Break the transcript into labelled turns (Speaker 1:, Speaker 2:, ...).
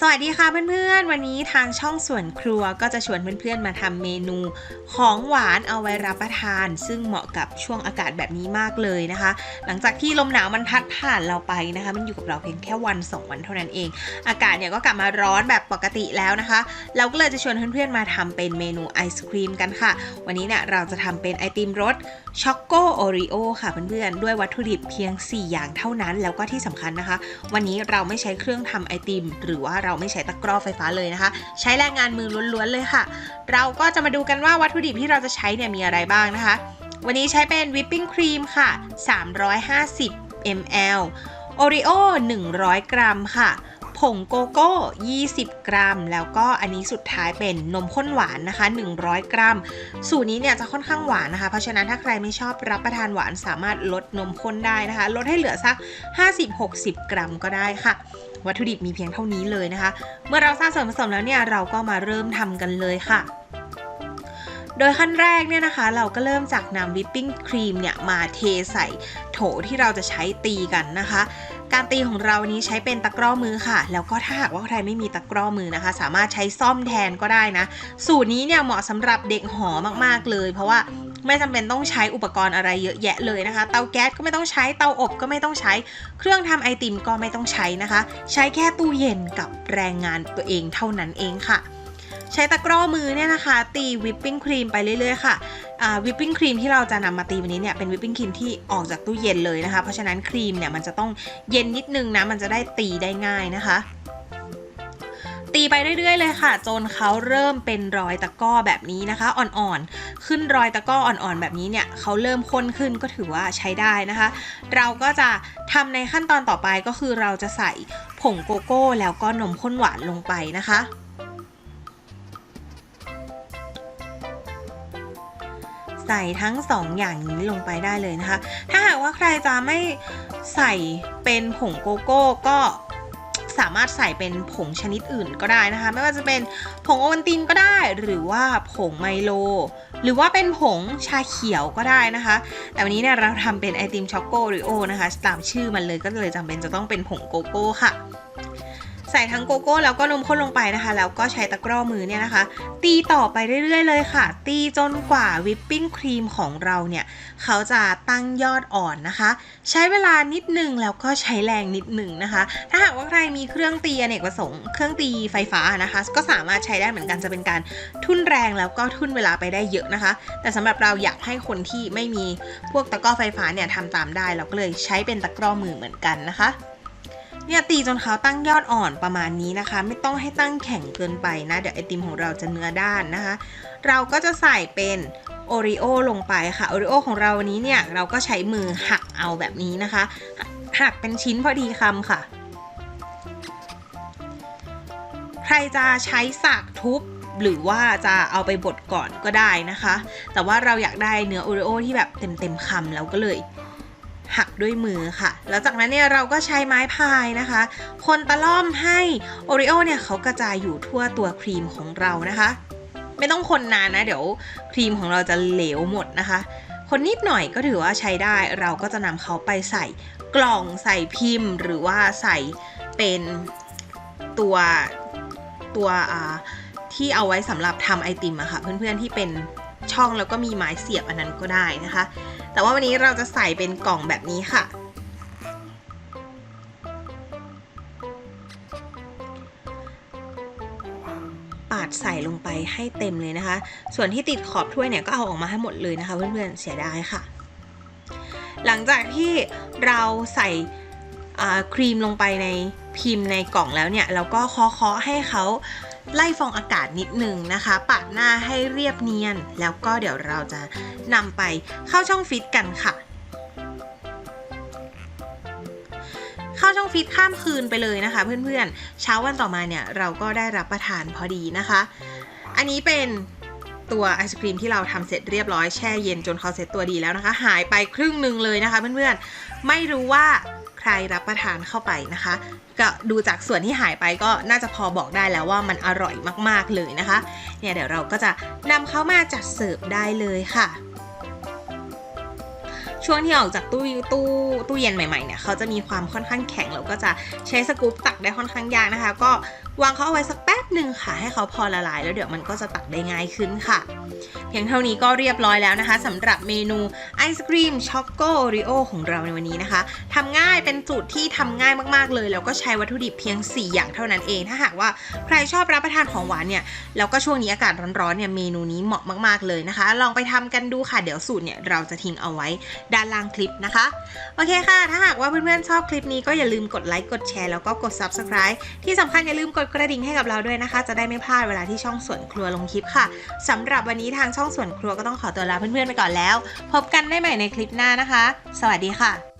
Speaker 1: สวัสดีค่ะเพื่อนๆ วันนี้ทางช่องส่วนครัวก็จะชวนเพื่อนๆ มาทำเมนูของหวานเอาไว้รับประทาน ซึ่งเหมาะกับช่วงอากาศแบบนี้มากเลยนะคะ หลังจากที่ลมหนาวมันพัดผ่านเราไปนะคะ มันอยู่กับเราเพียงแค่วัน 2 วันเท่านั้นเอง อากาศเนี่ยก็กลับมาร้อนแบบปกติแล้วนะคะ เราก็เลยจะชวนเพื่อนๆ มาทำเป็นเมนูไอศครีมกันค่ะ วันนี้เนี่ยเราจะทำเป็นไอติมรสช็อกโกโอริโอค่ะเพื่อนๆ ด้วยวัตถุดิบเพียง 4 อย่างเท่านั้น แล้วก็ที่สำคัญนะคะ วันนี้เราไม่ใช้เครื่องทำไอติม หรือว่าเราไม่ใช้ตะกร้อไฟฟ้าเลยนะคะ ใช้แรงงานมือล้วนๆเลยค่ะ เราก็จะมาดูกันว่าวัตถุดิบที่เราจะใช้เนี่ยมีอะไรบ้างนะคะ วันนี้ใช้เป็นวิปปิ้งครีมค่ะ 350 ml โอริโอ100 กรัมค่ะ ผงโกโก้ 20 กรัม แล้วก็อันนี้สุดท้ายเป็นนมข้นหวานนะคะ 100 กรัม สูตรนี้เนี่ยจะค่อนข้างหวานนะคะ เพราะฉะนั้นถ้าใครไม่ชอบรับประทานหวานสามารถลดนมข้นได้นะคะ ลดให้เหลือสัก 50-60 กรัมก็ได้ค่ะวัตถุดิบมีเพียงเท่านี้เลยนะคะ เมื่อเราทราบส่วนผสมแล้วเนี่ยเราก็มาเริ่มทำกันเลยค่ะ โดยขั้นแรกเนี่ยนะคะ เราก็เริ่มจากนำวิปปิ้งครีมเนี่ยมาเทใส่โถที่เราจะใช้ตีกันนะคะ การตีของเรานี้ใช้เป็นตะกร้อมือค่ะ แล้วก็ถ้าหากว่าใครไม่มีตะกร้อมือนะคะ สามารถใช้ซ่อมแทนก็ได้นะ สูตรนี้เนี่ยเหมาะสำหรับเด็กหอมากๆเลย เพราะว่าไม่จำเป็นต้องใช้อุปกรณ์อะไรเยอะแยะเลยนะคะ เตาแก๊สก็ไม่ต้องใช้ เตาอบก็ไม่ต้องใช้ เครื่องทำไอติมก็ไม่ต้องใช้นะคะ ใช้แค่ตู้เย็นกับแรงงานตัวเองเท่านั้นเองค่ะ ใช้ตะกร้อมือเนี่ยนะคะ ตีวิปปิ้งครีมไปเรื่อยๆค่ะวิปปิ้งครีมที่เราจะนำมาตีวันนี้เนี่ยเป็นวิปปิ้งครีมที่ออกจากตู้เย็นเลยนะคะ เพราะฉะนั้นครีมเนี่ยมันจะต้องเย็นนิดนึงนะมันจะได้ตีได้ง่ายนะคะตีไปเรื่อยๆเลยค่ะจนเขาเริ่มเป็นรอยตะก้อแบบนี้นะคะ อ่อนๆ ขึ้นรอยตะก้ออ่อนๆ แบบนี้เนี่ยเขาเริ่มข้นขึ้นก็ถือว่าใช้ได้นะคะ เราก็จะทำในขั้นตอนต่อไปก็คือเราจะใส่ผงโกโก้แล้วก็นมข้นหวานลงไปนะคะ ส่ทั้ง2ออย่างนี้ลงไปได้เลยนะคะ ถ้าหากว่าใครจะไม่ใส่เป็นผงโกโก้ก็สามารถใส่เป็นผงชนิดอื่นก็ได้นะคะ ไม่ว่าจะเป็นผงโอวัลตินก็ได้ หรือว่าผงไมโล หรือว่าเป็นผงชาเขียวก็ได้นะคะ แต่วันนี้เนี่ยเราทำเป็นไอติมช็อกโกริโอนะคะ ตามชื่อมันเลยก็เลยจำเป็นจะต้องเป็นผงโกโก้ค่ะ ใส่ทั้งโกโก้แล้วก็นมข้นลงไปนะคะ แล้วก็ใช้ตะกร้อมือเนี่ยนะคะ ตีต่อไปเรื่อยๆเลยค่ะ ตีจนกว่าวิปปิ้งครีมของเราเนี่ยเขาจะตั้งยอดอ่อนนะคะ ใช้เวลานิดหนึ่งแล้วก็ใช้แรงนิดหนึ่งนะคะ ถ้าหากว่าใครมีเครื่องตีอเนกประสงค์เครื่องตีไฟฟ้านะคะ ก็สามารถใช้ได้เหมือนกันจะเป็นการทุ่นแรงแล้วก็ทุ่นเวลาไปได้เยอะนะคะ แต่สำหรับเราอยากให้คนที่ไม่มีพวกตะกร้อไฟฟ้าเนี่ยทำตามได้ เราก็เลยใช้เป็นตะกร้อมือเหมือนกันนะคะ เนี่ยตีจนเขาตั้งยอดอ่อนประมาณนี้นะคะ ไม่ต้องให้ตั้งแข็งเกินไปนะ เดี๋ยวไอติมของเราจะเนื้อด้านนะคะ เราก็จะใส่เป็นโอริโอลงไปค่ะโอริโอของเราวันนี้เนี่ยเราก็ใช้มือหักเอาแบบนี้นะคะ หักเป็นชิ้นพอดีคำค่ะ ใครจะใช้สากทุบหรือว่าจะเอาไปบดก่อนก็ได้นะคะ แต่ว่าเราอยากได้เนื้อโอริโอที่แบบเต็มๆคำแล้วก็เลย หักด้วยมือค่ะ แล้วจากนั้นเนี่ยเราก็ใช้ไม้พายนะคะ คนตะล่อมให้โอริโอเนี่ยเขากระจายอยู่ทั่วตัวครีมของเรานะคะ ไม่ต้องคนนานนะ เดี๋ยวครีมของเราจะเหลวหมดนะคะ คนนิดหน่อยก็ถือว่าใช้ได้ เราก็จะนำเขาไปใส่กล่องใส่พิมพ์ หรือว่าใส่เป็นตัวตัวที่เอาไว้สำหรับทำไอติมอะค่ะ เพื่อนๆที่เป็นช่องแล้วก็มีไม้เสียบอันนั้นก็ได้นะคะ แต่ว่าวันนี้เราจะใส่เป็นกล่องแบบนี้ค่ะ ปาดใส่ลงไปให้เต็มเลยนะคะ ส่วนที่ติดขอบถ้วยเนี่ยก็เอาออกมาให้หมดเลยนะคะเพื่อนๆเสียดายค่ะ หลังจากที่เราใส่ครีมลงไปในพิมพ์ในกล่องแล้วเนี่ยเราก็เคาะๆให้เขา ไล่ฟองอากาศนิดหนึ่งนะคะปาดหน้าให้เรียบเนียน แล้วก็เดี๋ยวเราจะนำไปเข้าช่องฟิตกันค่ะ เข้าช่องฟิตข้ามคืนไปเลยนะคะ เพื่อนๆ เช้าวันต่อมาเนี่ยเราก็ได้รับประทานพอดีนะคะ อันนี้เป็นตัวไอศครีมที่เราทำเสร็จเรียบร้อยแช่เย็นจนเขาเสร็จตัวดีแล้วนะคะ หายไปครึ่งหนึ่งเลยนะคะเพื่อนๆ ไม่รู้ว่า ใครรับประทานเข้าไปนะคะ ก็ดูจากส่วนที่หายไปก็น่าจะพอบอกได้แล้วว่ามันอร่อยมากๆเลยนะคะ เนี่ยเดี๋ยวเราก็จะนำเข้ามาจัดเสิร์ฟได้เลยค่ะช่วงที่ออกจากตู้ตู้ตู้เย็นใหม่ๆเนี่ยเขาจะมีความค่อนข้างแข็งแล้วก็จะใช้สกู๊ปตักได้ค่อนข้างยากนะคะ ก็วางเขาเอาไว้สักแป๊ หนึ่งค่ะ ให้เขาพอละลาย แล้วเดี๋ยวมันก็จะตักได้ง่ายขึ้นค่ะ เพียงเท่านี้ก็เรียบร้อยแล้วนะคะสำหรับเมนูไอศครีมช็อกโกโอริโอของเราในวันนี้นะคะทำง่ายเป็นสูตรที่ทำง่ายมากๆเลย แล้วก็ใช้วัตถุดิบเพียง 4 อย่างเท่านั้นเอง ถ้าหากว่าใครชอบรับประทานของหวานเนี่ยแล้วก็ช่วงนี้อากาศร้อนๆเนี่ยเมนูนี้เหมาะมากๆเลยนะคะ ลองไปทำกันดูค่ะเดี๋ยวสูตรเนี่ยเราจะทิ้งเอาไว้ด้านล่างคลิปนะคะโอเคค่ะ ถ้าหากว่าเพื่อนๆชอบคลิปนี้ก็อย่าลืมกดไลค์กดแชร์แล้วก็กด subscribe ที่สำคัญอย่าลืมกดกระดิ่งให้กับเราด้วยนะคะ จะได้ไม่พลาดเวลาที่ช่องสวนครัวลงคลิปค่ะสำหรับวันนี้ทางช่องสวนครัวก็ต้องขอตัวลาเพื่อนๆไปก่อนแล้ว พบกันได้ใหม่ในคลิปหน้านะคะ สวัสดีค่ะ